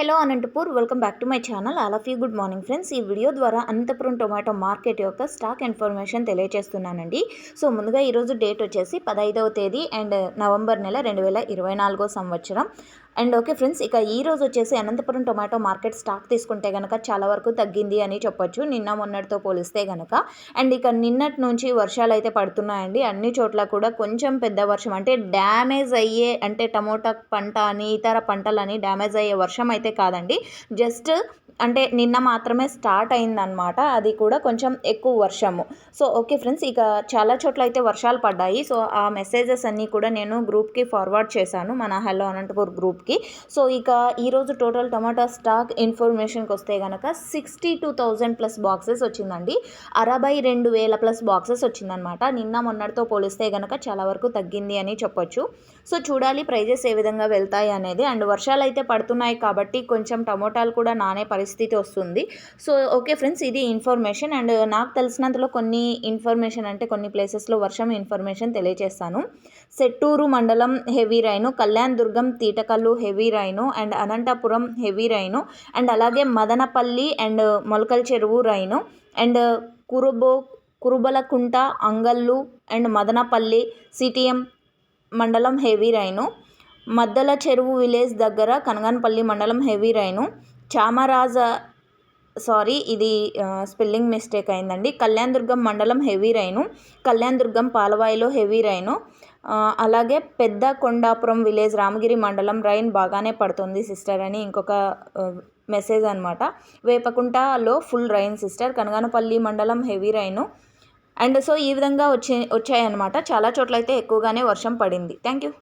Hello Anantapur welcome back to my channel. All of you good morning friends. ఈ video ద్వారా Anantapuram tomato market యొక్క stock information తెలియజేస్తున్నానండి so ముందుగా ఈరోజు date వచ్చేసి పదహైదవ తేదీ అండ్ నవంబర్ నెల రెండు వేల ఇరవై నాలుగో సంవత్సరం. అండ్ ఓకే ఫ్రెండ్స్ ఇక ఈ రోజు వచ్చేసి అనంతపురం టొమాటో మార్కెట్ స్టాక్ తీసుకుంటే కనుక చాలా వరకు తగ్గింది అని చెప్పొచ్చు నిన్న మొన్నటితో పోలిస్తే కనుక అండ్ ఇక నిన్నటి నుంచి వర్షాలు అయితే పడుతున్నాయండి అన్ని చోట్ల కూడా కొంచెం పెద్ద వర్షం అంటే డ్యామేజ్ అయ్యే అంటే టమోటా పంట అని ఇతర పంటలని డ్యామేజ్ అయ్యే వర్షం అయితే కాదండి. జస్ట్ అంటే నిన్న మాత్రమే స్టార్ట్ అయిందనమాట అది కూడా కొంచెం ఎక్కువ వర్షము. సో ఓకే ఫ్రెండ్స్ ఇక చాలా చోట్ల అయితే వర్షాలు పడ్డాయి. సో ఆ మెసేజెస్ అన్నీ కూడా నేను గ్రూప్కి ఫార్వర్డ్ చేశాను మన హలో అనంతపూర్ గ్రూప్కి. సో ఇక ఈరోజు టోటల్ టమాటా స్టాక్ ఇన్ఫర్మేషన్కి వస్తే కనుక sixty two thousand plus boxes వచ్చిందండి. అరవై రెండు వేల ప్లస్ బాక్సెస్ వచ్చిందనమాట నిన్న మొన్నటితో పోలిస్తే కనుక చాలా వరకు తగ్గింది అని చెప్పొచ్చు. సో చూడాలి ప్రైజెస్ ఏ విధంగా వెళ్తాయి అనేది. అండ్ వర్షాలు అయితే పడుతున్నాయి కాబట్టి కొంచెం టమోటాలు కూడా నానే పరిస్థితి పరిస్థితి వస్తుంది. సో ఓకే ఫ్రెండ్స్ ఇది ఇన్ఫర్మేషన్. అండ్ నాకు తెలిసినంతలో కొన్ని ఇన్ఫర్మేషన్ అంటే కొన్ని ప్లేసెస్లో వర్షం ఇన్ఫర్మేషన్ తెలియజేస్తాను సెట్టూరు మండలం heavy rain Kalyan Durgam Teetakallu heavy rain and Anantapuram heavy rain and అలాగే Madanapalli and Molakal Cheruvu rain and కురుబో Kurubalakunta Angallu and Madanapalli C T M మండలం heavy rain Maddala Cheruvu village దగ్గర కనగానపల్లి మండలం heavy rain Chamaraja sorry ఇది spelling mistake అయిందండి. కళ్యాణ్ దుర్గం మండలం heavy rain. Kalyan Durgam పాలవాయిలో heavy rain. అలాగే Pedda Kondapuram village Ramagiri మండలం రైన్ బాగానే పడుతుంది సిస్టర్ అని ఇంకొక మెసేజ్ అనమాట వేపకుంటలో ఫుల్ రైన్ సిస్టర్. కనగానపల్లి మండలం హెవీ రైను. అండ్ సో ఈ విధంగా వచ్చే వచ్చాయన్నమాట. చాలా చోట్ల అయితే ఎక్కువగానే వర్షం పడింది. Thank you